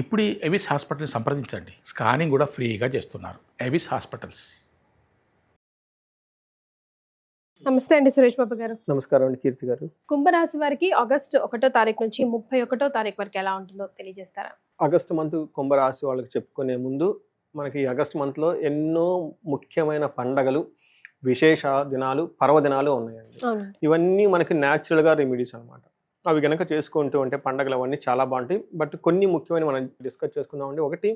ఇప్పుడు ఎవిస్ హాస్పిటల్ని సంప్రదించండి. స్కానింగ్ కూడా ఫ్రీగా చేస్తున్నారు. Avis hospitals. నమస్తే అండి సురేష్ బాబు గారు. నమస్కారం అండి కీర్తి గారు. కుంభరాశి వారికి ఆగస్టు ఒకటో తారీఖు నుంచి ముప్పై ఒకటో తారీఖు వరకు ఎలా ఉంటుందో తెలియజేస్తారా? ఆగస్టు మంత్ కుంభరాశి వాళ్ళకి చెప్పుకునే ముందు మనకి ఆగస్టు మంత్లో ఎన్నో ముఖ్యమైన పండగలు విశేష దినాలు పర్వదినాలు ఉన్నాయండి. ఇవన్నీ మనకి న్యాచురల్గా రెమెడీస్ అనమాట అవి కనుక చేసుకుంటూ ఉంటే పండగలు అవన్నీ చాలా బాగుంటాయి. బట్ కొన్ని ముఖ్యమైన మనం డిస్కస్ చేసుకుందామండి. ఒకటి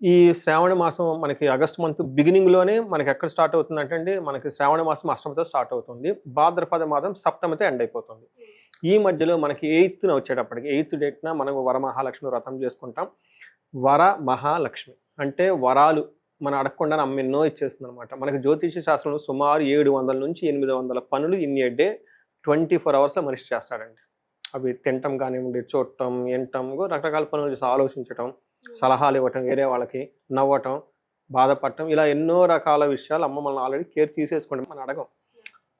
ఈ శ్రావణ మాసం మనకి ఆగస్ట్ మంత్ బిగినింగ్లోనే మనకి ఎక్కడ స్టార్ట్ అవుతుందంటే అండి మనకి శ్రావణ మాసం అష్టమితో స్టార్ట్ అవుతుంది. భాద్రపద మాసం సప్తమితో ఎండ్ అయిపోతుంది. ఈ మధ్యలో మనకి ఎయిత్న వచ్చేటప్పటికి ఎయిత్ డేట్న మనం వరమహాలక్ష్మి వ్రతం చేసుకుంటాం. వర మహాలక్ష్మి అంటే వరాలు మనం అడగకుండా అమ్మ ఎన్నో ఇచ్చేస్తుంది అనమాట మనకి జ్యోతిష శాస్త్రంలో సుమారు ఏడు వందల నుంచి ఎనిమిది వందల పనులు in a day twenty four అవర్స్లో మనిషి చేస్తాడండి. అవి తినటం కానివ్వండి చూడటం వినటం రకరకాల పనులు చేసి ఆలోచించటం సలహాలు ఇవ్వటం వేరే వాళ్ళకి నవ్వటం బాధపడటం ఇలా ఎన్నో రకాల విషయాలు అమ్మ మనల్ని ఆల్రెడీ కేర్ తీసేసుకుంటాం మనం అడగం.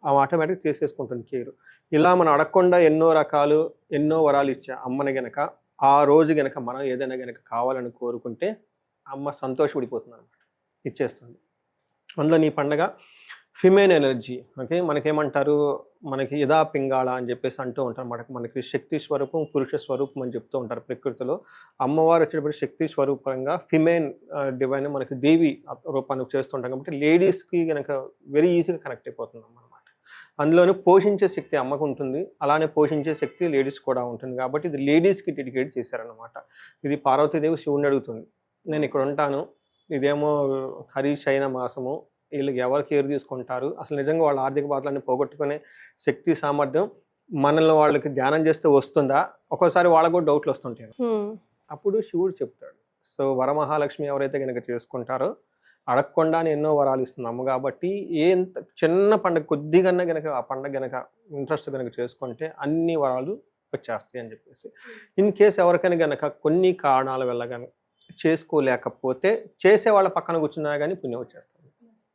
ఆ ఆటోమేటిక్ తీసేసుకుంటుంది కేర్ ఇలా మనం అడగకుండా ఎన్నో రకాలు ఎన్నో వరాలు ఇచ్చే అమ్మని గనక ఆ రోజు గనక మనం ఏదైనా గనక కావాలని కోరుకుంటే అమ్మ సంతోషపడిపోతుంది అనమాట ఇచ్చేస్తుంది. అందులో నీ పండగ ఫిమేన్ ఎనర్జీ. ఓకే? మనకేమంటారు? మనకి యథా పింగాళ అని చెప్పేసి అంటూ ఉంటారు మనకి మనకి శక్తి స్వరూపం పురుష స్వరూపం అని చెప్తూ ఉంటారు ప్రకృతిలో. అమ్మవారు వచ్చేటప్పుడు శక్తి స్వరూపంగా ఫిమేన్ డివైన్ మనకి దేవి రూపానికి చేస్తుంటాం కాబట్టి లేడీస్కి కనుక వెరీ ఈజీగా కనెక్ట్ అయిపోతుందన్నమాట అందులోనే పోషించే శక్తి అమ్మకు ఉంటుంది. అలానే పోషించే శక్తి లేడీస్ కూడా ఉంటుంది కాబట్టి ఇది లేడీస్కి డెడికేట్ చేశారనమాట ఇది పార్వతీదేవి శివుని అడుగుతుంది. నేను ఇక్కడ ఉంటాను. ఇదేమో హరిశయన మాసము. వీళ్ళకి ఎవరు కేర్ తీసుకుంటారు? అసలు నిజంగా వాళ్ళ ఆర్థిక బాధలన్నీ పోగొట్టుకునే శక్తి సామర్థ్యం మనల్ని వాళ్ళకి ధ్యానం చేస్తే వస్తుందా? ఒక్కోసారి వాళ్ళకు కూడా డౌట్లు వస్తుంటాయి. అప్పుడు శివుడు చెప్తాడు. సో వరమహాలక్ష్మి ఎవరైతే కనుక చేసుకుంటారో అడగకుండానే ఎన్నో వరాలు ఇస్తుంది అమ్మ కాబట్టి ఏ చిన్న పండుగ కొద్దిగా గనక ఆ పండుగ గనక ఇంట్రెస్ట్ కనుక చేసుకుంటే అన్ని వరాలు వచ్చేస్తాయి అని చెప్పేసి. ఇన్ కేస్ ఎవరికైనా గనక కొన్ని కారణాల వల్ల కనుక చేసుకోలేకపోతే చేసే వాళ్ళ పక్కన కూర్చున్నా కానీ పుణ్యం వచ్చేస్తుంది.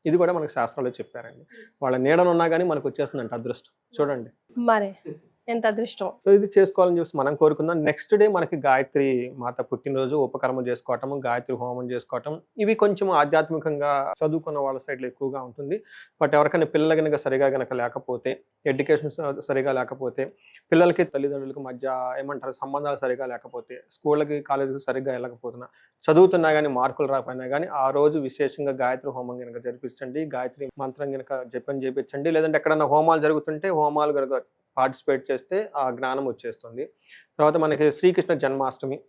ఇది కూడా మనకు శాస్త్రంలో చెప్పారండి. వాళ్ళ నీడనున్నా కానీ మనకు వచ్చేస్తుందంట అదృష్టం. చూడండి. మరే. ఎంత అదృష్టం. సో ఇది చేసుకోవాలని చెప్పి మనం కోరుకుందాం. నెక్స్ట్ డే మనకి గాయత్రి మాత పుట్టినరోజు ఉపకర్మ చేసుకోవటం గాయత్రి హోమం చేసుకోవటం ఇవి కొంచెం ఆధ్యాత్మికంగా చదువుకున్న వాళ్ళ సైడ్లో ఎక్కువగా ఉంటుంది. బట్ ఎవరికైనా పిల్లలు కనుక సరిగా కనుక లేకపోతే ఎడ్యుకేషన్ సరిగా లేకపోతే పిల్లలకి తల్లిదండ్రులకి మధ్య ఏమంటారు సంబంధాలు సరిగా లేకపోతే స్కూళ్ళకి కాలేజీకి సరిగ్గా వెళ్ళకపోతున్నా చదువుతున్నా కానీ మార్కులు రాకపోయినా కానీ ఆ రోజు విశేషంగా గాయత్రి హోమం కనుక జరిపించండి గాయత్రి మంత్రం కనుక జపం చేపించండి. లేదంటే ఎక్కడైనా హోమాలు జరుగుతుంటే హోమాలు కనుక పార్టిసిపేట్ చేస్తే ఆ జ్ఞానం వచ్చేస్తుంది. తర్వాత మనకి శ్రీకృష్ణ జన్మాష్టమి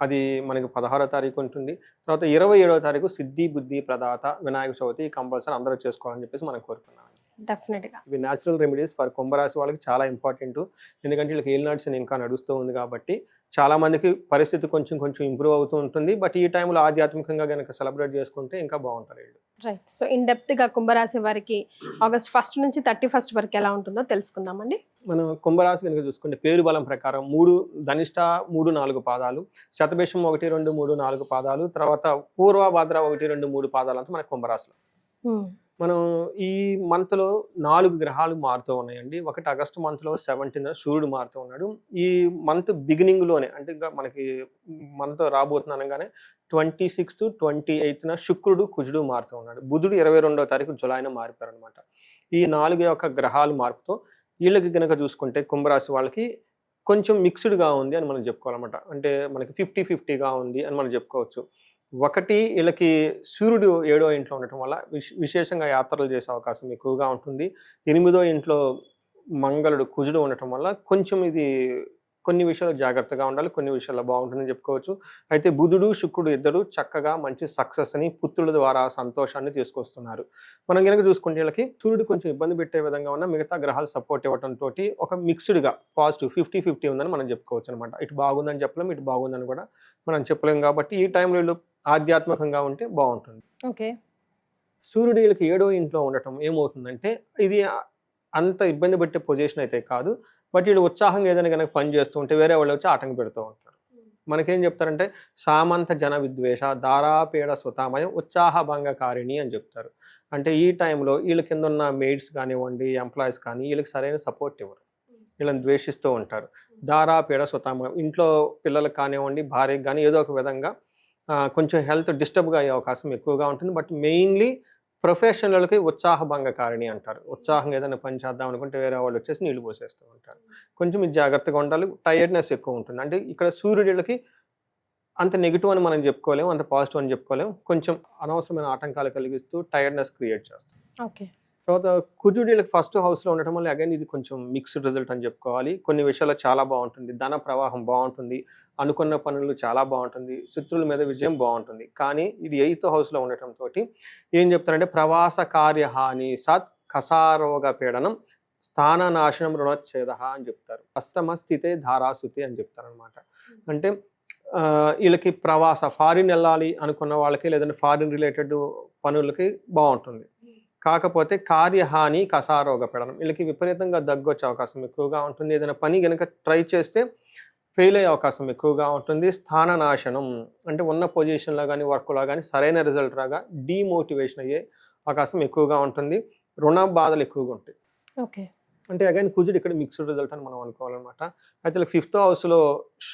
అది మనకి పదహారో తారీఖు ఉంటుంది. తర్వాత ఇరవై ఏడవ తారీఖు సిద్ధి బుద్ధి ప్రదాత వినాయక చవితి కంపల్సరీ అందరూ చేసుకోవాలని చెప్పేసి మనం కోరుకున్నాం డెఫినెట్గా. ఇవి న్యాచురల్ రెమెడీస్ ఫర్ కుంభరాశి వాళ్ళకి చాలా ఇంపార్టెంట్ ఎందుకంటే వీళ్ళకి ఏలినాడ్స్ ఇంకా నడుస్తూ ఉంది కాబట్టి చాలా మందికి పరిస్థితి కొంచెం కొంచెం ఇంప్రూవ్ అవుతూ ఉంటుంది. బట్ ఈ టైంలో ఆధ్యాత్మికంగా కనుక సెలబ్రేట్ చేసుకుంటే ఇంకా బాగుంటారు వీళ్ళు. రైట్ సో ఇన్ డెప్త్గా కుంభరాశి వారికి ఆగస్ట్ ఫస్ట్ నుంచి థర్టీ ఫస్ట్ వరకు ఎలా ఉంటుందో తెలుసుకుందామండి. మనం కుంభరాశి కనుక చూసుకుంటే పేరు బలం ప్రకారం మూడు ధనిష్ట మూడు నాలుగు పాదాలు శతభిషం ఒకటి రెండు మూడు నాలుగు పాదాలు తర్వాత పూర్వభద్ర ఒకటి రెండు మూడు పాదాలు అంతా మన కుంభరాశిలో. హ్మ్. మనం ఈ మంత్లో నాలుగు గ్రహాలు మారుతూ ఉన్నాయండి. ఒకటి ఆగస్టు మంత్లో సెవెంటీన్ సూర్యుడు మారుతూ ఉన్నాడు. ఈ మంత్ బిగినింగ్లోనే అంటే ఇంకా మనకి మంత్ రాబోతుంది అనగానే ట్వంటీ సిక్స్త్ ట్వంటీ ఎయిత్న శుక్రుడు కుజుడు మారుతూ ఉన్నాడు. బుధుడు ఇరవై రెండవ తారీఖు జులైన మారిపోయారు అనమాట ఈ నాలుగు యొక్క గ్రహాలు మార్పుతో వీళ్ళకి కనుక చూసుకుంటే కుంభరాశి వాళ్ళకి కొంచెం మిక్స్డ్గా ఉంది అని మనం చెప్పుకోవాలన్నమాట. అంటే మనకి ఫిఫ్టీ ఫిఫ్టీగా ఉంది అని మనం చెప్పుకోవచ్చు. ఒకటి వీళ్ళకి సూర్యుడు ఏడో ఇంట్లో ఉండటం వల్ల విశ్- విశేషంగా యాత్రలు చేసే అవకాశం ఎక్కువగా ఉంటుంది. ఎనిమిదో ఇంట్లో మంగళుడు కుజుడు ఉండటం వల్ల కొంచెం ఇది కొన్ని విషయాలు జాగ్రత్తగా ఉండాలి కొన్ని విషయాల్లో బాగుంటుందని చెప్పుకోవచ్చు. అయితే బుధుడు శుక్రుడు ఇద్దరు చక్కగా మంచి సక్సెస్ అని పుత్రుల ద్వారా సంతోషాన్ని తీసుకొస్తున్నారు. మనం కనుక చూసుకుంటే వీళ్ళకి సూర్యుడు కొంచెం ఇబ్బంది పెట్టే విధంగా ఉన్న మిగతా గ్రహాలు సపోర్ట్ ఇవ్వడం తోటి ఒక మిక్స్డ్గా పాజిటివ్ ఫిఫ్టీ ఫిఫ్టీ ఉందని మనం చెప్పుకోవచ్చు అనమాట ఇటు బాగుందని చెప్పలేం ఇటు బాగుందని కూడా మనం చెప్పలేం కాబట్టి ఈ టైంలో వీళ్ళు ఆధ్యాత్మికంగా ఉంటే బాగుంటుంది. ఓకే. సూర్యుడు వీళ్ళకి ఏడో ఇంట్లో ఉండటం ఏమవుతుందంటే ఇది అంత ఇబ్బంది పెట్టే పొజిషన్ అయితే కాదు. బట్ వీళ్ళు ఉత్సాహంగా ఏదైనా కనుక పని చేస్తూ ఉంటే వేరే వాళ్ళు వచ్చి ఆటంకం పెడుతూ ఉంటారు. మనకేం చెప్తారంటే సామంత జన విద్వేష దారాపీడ సుతామయం ఉత్సాహభంగకారిణి అని చెప్తారు. అంటే ఈ టైంలో వీళ్ళ కింద ఉన్న మెయిడ్స్ కానివ్వండి ఎంప్లాయీస్ కానీ వీళ్ళకి సరైన సపోర్ట్ ఇవ్వరు. వీళ్ళని ద్వేషిస్తూ ఉంటారు. దారాపీడ స్వతామయం ఇంట్లో పిల్లలకు కానివ్వండి భార్యకి కానీ ఏదో ఒక విధంగా కొంచెం హెల్త్ డిస్టర్బ్గా అయ్యే అవకాశం ఎక్కువగా ఉంటుంది. బట్ మెయిన్లీ ప్రొఫెషనల్కి ఉత్సాహభంగకారిణి అంటారు. ఉత్సాహంగా ఏదైనా పని చేద్దాం అనుకుంటే వేరే వాళ్ళు వచ్చేసి నీళ్ళు పోసేస్తూ ఉంటారు. కొంచెం ఇది జాగ్రత్తగా ఉండాలి. టైర్డ్నెస్ ఎక్కువ ఉంటుంది. అంటే ఇక్కడ సూర్యుడికి అంత నెగిటివ్ అని మనం చెప్పుకోలేము అంత పాజిటివ్ అని చెప్పుకోలేము. కొంచెం అనవసరమైన ఆటంకాలు కలిగిస్తూ టైర్డ్నెస్ క్రియేట్ చేస్తాం. ఓకే. తర్వాత కుజుడీలకు ఫస్ట్ హౌస్లో ఉండటం వల్ల అగైన్ ఇది కొంచెం మిక్స్డ్ రిజల్ట్ అని చెప్పుకోవాలి. కొన్ని విషయాల్లో చాలా బాగుంటుంది. ధన ప్రవాహం బాగుంటుంది. అనుకున్న పనులు చాలా బాగుంటుంది. శత్రువుల మీద విజయం బాగుంటుంది. కానీ ఇది ఎయిత్ హౌస్లో ఉండటంతో ఏం చెప్తారంటే ప్రవాస కార్యహాని సత్ కసారోగ పీడనం స్థాన నాశనం రుణచ్ఛేద అని చెప్తారు. అస్తమ స్థితే ధారాసుతి అని చెప్తారు అనమాట అంటే వీళ్ళకి ప్రవాస ఫారిన్ వెళ్ళాలి అనుకున్న వాళ్ళకి లేదంటే ఫారిన్ రిలేటెడ్ పనులకి బాగుంటుంది. కాకపోతే కార్యహాని కసారోగ పెడడం వీళ్ళకి విపరీతంగా దగ్గు వచ్చే అవకాశం ఎక్కువగా ఉంటుంది. ఏదైనా పని కనుక ట్రై చేస్తే ఫెయిల్ అయ్యే అవకాశం ఎక్కువగా ఉంటుంది. స్థాన నాశనం అంటే ఉన్న పొజిషన్లో కానీ వర్క్లో కానీ సరైన రిజల్ట్ రాగా డీమోటివేషన్ అయ్యే అవకాశం ఎక్కువగా ఉంటుంది. రుణ బాధలు ఎక్కువగా ఉంటాయి. ఓకే. అంటే అగైన్ కుజుడు ఇక్కడ మిక్స్డ్ రిజల్ట్ అని మనం అనుకోవాలన్నమాట. అయితే ఫిఫ్త్ హౌస్లో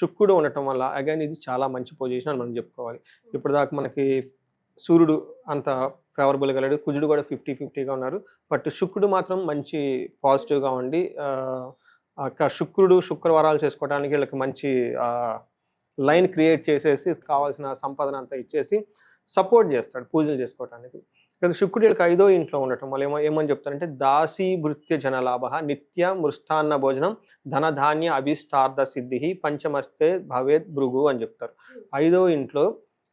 శుక్రుడు ఉండటం వల్ల అగైన్ ఇది చాలా మంచి పొజిషన్ అని మనం చెప్పుకోవాలి. ఇప్పుడు దాకా మనకి సూర్యుడు అంత ఫేవరబుల్ గలడు కుజుడు కూడా ఫిఫ్టీ ఫిఫ్టీగా ఉన్నారు. బట్ శుక్రుడు మాత్రం మంచి పాజిటివ్గా ఉండి శుక్రుడు శుక్రవారాలు చేసుకోవడానికి వీళ్ళకి మంచి లైన్ క్రియేట్ చేసేసి కావాల్సిన సంపాదన అంతా ఇచ్చేసి సపోర్ట్ చేస్తాడు పూజలు చేసుకోవడానికి ఇక్కడ శుక్రుడు వీళ్ళకి ఐదో ఇంట్లో ఉండటం వల్ల ఏమో ఏమని చెప్తారంటే దాసీ భృత్య జనలాభ నిత్య మృష్టాన్న భోజనం ధనధాన్య అభిష్టార్థ సిద్ధి పంచమస్తే భవేత్ భృగు అని చెప్తారు. ఐదో ఇంట్లో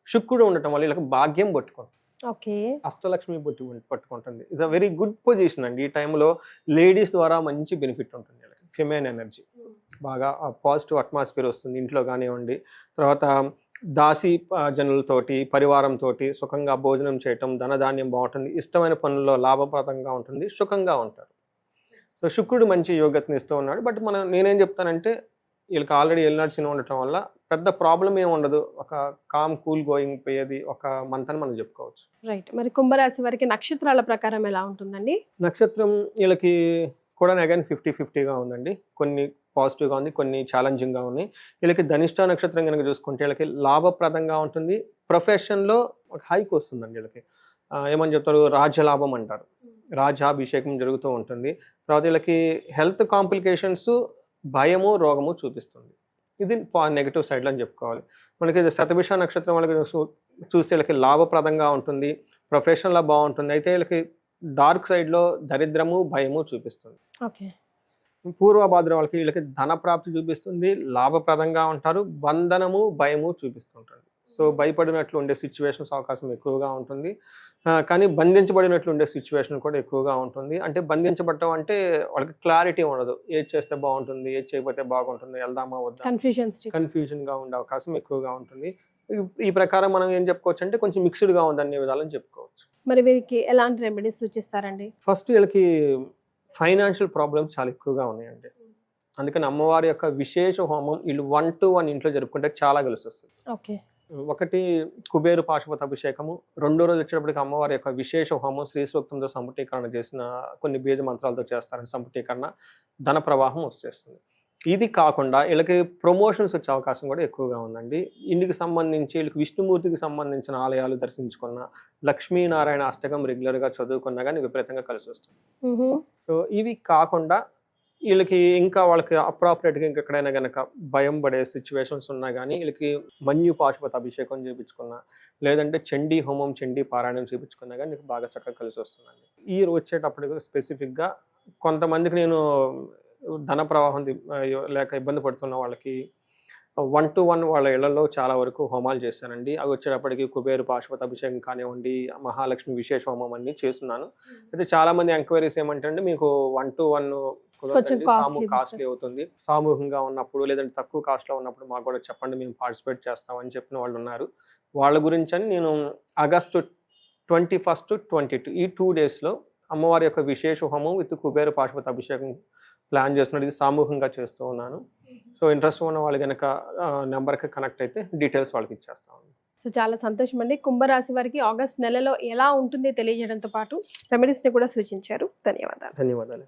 శుక్రుడు ఉండటం వల్ల వీళ్ళకి భాగ్యం పట్టుకుంటారు ఓకే. అష్టలక్ష్మి బొట్టి పట్టుకుంటుంది. It's a very good position అండి. ఈ టైంలో లేడీస్ ద్వారా మంచి బెనిఫిట్ ఉంటుంది వీళ్ళకి. ఫిమేన్ ఎనర్జీ బాగా పాజిటివ్ అట్మాస్ఫియర్ వస్తుంది ఇంట్లో కానివ్వండి. తర్వాత దాసి జనులతోటి పరివారంతో సుఖంగా భోజనం చేయటం ధనధాన్యం బాగుంటుంది. ఇష్టమైన పనుల్లో లాభప్రదంగా ఉంటుంది. సుఖంగా ఉంటారు. సో శుక్రుడు మంచి యోగ్యతని ఇస్తూ ఉన్నాడు. బట్ మనం నేనేం చెప్తానంటే వీళ్ళకి ఆల్రెడీ ఎల్నర్సీని ఉండటం వల్ల పెద్ద ప్రాబ్లం ఏమి ఉండదు. ఒక కామ్ కూల్ గోయింగ్ పోయేది ఒక మంత్ అని మనం చెప్పుకోవచ్చు. రైట్ మరి కుంభరాశి వారికి నక్షత్రాల ప్రకారం ఎలా ఉంటుందండి? నక్షత్రం వీళ్ళకి కూడా అగైన్ ఫిఫ్టీ ఫిఫ్టీగా ఉందండి. కొన్ని పాజిటివ్గా ఉంది కొన్ని ఛాలెంజింగ్గా ఉన్నాయి. వీళ్ళకి ధనిష్ట నక్షత్రం కనుక చూసుకుంటే వీళ్ళకి లాభప్రదంగా ఉంటుంది. ప్రొఫెషన్లో ఒక హైక్ వస్తుందండి వీళ్ళకి. ఏమని చెప్తారు? రాజ్యలాభం అంటారు. రాజ్యాభిషేకం జరుగుతూ ఉంటుంది. తర్వాత వీళ్ళకి హెల్త్ కాంప్లికేషన్స్ భయము రోగము చూపిస్తుంది. ఇది నెగిటివ్ సైడ్లో అని చెప్పుకోవాలి. మనకి శతభిష నక్షత్రం వాళ్ళకి చూస్తే వీళ్ళకి లాభప్రదంగా ఉంటుంది ప్రొఫెషన్లో బాగుంటుంది. అయితే వీళ్ళకి డార్క్ సైడ్లో దరిద్రము భయము చూపిస్తుంది. ఓకే. పూర్వభాద్ర వాళ్ళకి వీళ్ళకి ధన ప్రాప్తి చూపిస్తుంది లాభప్రదంగా ఉంటారు బంధనము భయము చూపిస్తుంటారు. సో భయపడినట్లు ఉండే సిచ్యువేషన్స్ అవకాశం ఎక్కువగా ఉంటుంది. కానీ బంధించబడినట్లు ఉండే సిచ్యువేషన్ కూడా ఎక్కువగా ఉంటుంది. అంటే బంధించబడటం అంటే వాళ్ళకి క్లారిటీ ఉండదు. ఏది చేస్తే బాగుంటుంది ఏది చేయకపోతే బాగుంటుంది వెళ్దామా వద్దా కన్ఫ్యూజన్స్ కన్ఫ్యూజన్గా ఉండే అవకాశం ఎక్కువగా ఉంటుంది. ఈ- ప్రకారం మనం ఏం చెప్పుకోవచ్చు అంటే కొంచెం మిక్స్డ్గా ఉంది అన్ని విధాలని చెప్పుకోవచ్చు. మరి వీరికి ఎలాంటి రెమెడీస్ సూచిస్తారండి? ఫస్ట్ వీళ్ళకి ఫైనాన్షియల్ ప్రాబ్లమ్స్ చాలా ఎక్కువగా ఉన్నాయండి. అందుకని అమ్మవారి యొక్క విశేష హోమం వీళ్ళు వన్ టు వన్ ఇంట్లో జరుపుకుంటే చాలా కలిసి వస్తుంది ఓకే ఒకటి కుబేరు పాశుపత అభిషేకము రెండో రోజు వచ్చేటప్పటికి అమ్మవారి యొక్క విశేష హోమం శ్రీ సూక్తంతో సంపుటీకరణ చేసిన కొన్ని బీజ మంత్రాలతో చేస్తారని సంపుటీకరణ ధన ప్రవాహం వచ్చేస్తుంది. ఇది కాకుండా వీళ్ళకి ప్రమోషన్స్ వచ్చే అవకాశం కూడా ఎక్కువగా ఉందండి. ఇందుకు సంబంధించి వీళ్ళకి విష్ణుమూర్తికి సంబంధించిన ఆలయాలు దర్శించుకున్న లక్ష్మీనారాయణ అష్టకం రెగ్యులర్గా చదువుకున్నా కానీ విపరీతంగా కలిసి వస్తుంది సో ఇవి కాకుండా వీళ్ళకి ఇంకా వాళ్ళకి అప్రాపరేట్గా ఇంకా ఎక్కడైనా కనుక భయం పడే సిచ్యువేషన్స్ ఉన్నా కానీ వీళ్ళకి మన్యు పాశుపత అభిషేకం చేయించుకున్నా లేదంటే చండీ హోమం చండీ పారాయణం చేయించుకున్నా కానీ నీకు బాగా చక్కగా కలిసి వస్తుందండి. ఈ రోజు వచ్చేటప్పటికి స్పెసిఫిక్గా కొంతమందికి నేను ధన ప్రవాహం లేక ఇబ్బంది పడుతున్న వాళ్ళకి వన్ టు వన్ వాళ్ళ ఇళ్ళలో చాలా వరకు హోమాలు చేశానండి. అవి వచ్చేటప్పటికి కుబేరు పాశుపత అభిషేకం కానివ్వండి మహాలక్ష్మి విశేష హోమం అన్ని చేస్తున్నాను. అయితే చాలా మంది ఎంక్వైరీస్ ఏమంటే మీకు వన్ టు వన్ కొంచెం కాస్ట్లీ అవుతుంది. సామూహికంగా ఉన్నప్పుడు లేదంటే తక్కువ కాస్ట్లో ఉన్నప్పుడు మాకు కూడా చెప్పండి మేము పార్టిసిపేట్ చేస్తామని చెప్పిన వాళ్ళు ఉన్నారు. వాళ్ళ గురించి అని నేను August twenty first twenty two ఈ టూ డేస్లో అమ్మవారి యొక్క విశేష హోమం విత్ కుబేర పాశుపత అభిషేకం ప్లాన్ చేస్తున్నది ఇది సామూహికంగా చేస్తూ ఉన్నాను. సో ఇంట్రెస్ట్ ఉన్న వాళ్ళు కనుక నెంబర్కి కనెక్ట్ అయితే డీటెయిల్స్ వాళ్ళకి ఇచ్చేస్తాను సో చాలా సంతోషం అండి. కుంభరాశి వారికి ఆగస్ట్ నెలలో ఎలా ఉంటుంది తెలియజేయడంతో పాటు రెమెడీస్ని కూడా సూచించారు. ధన్యవాదాలు. ధన్యవాదాలు.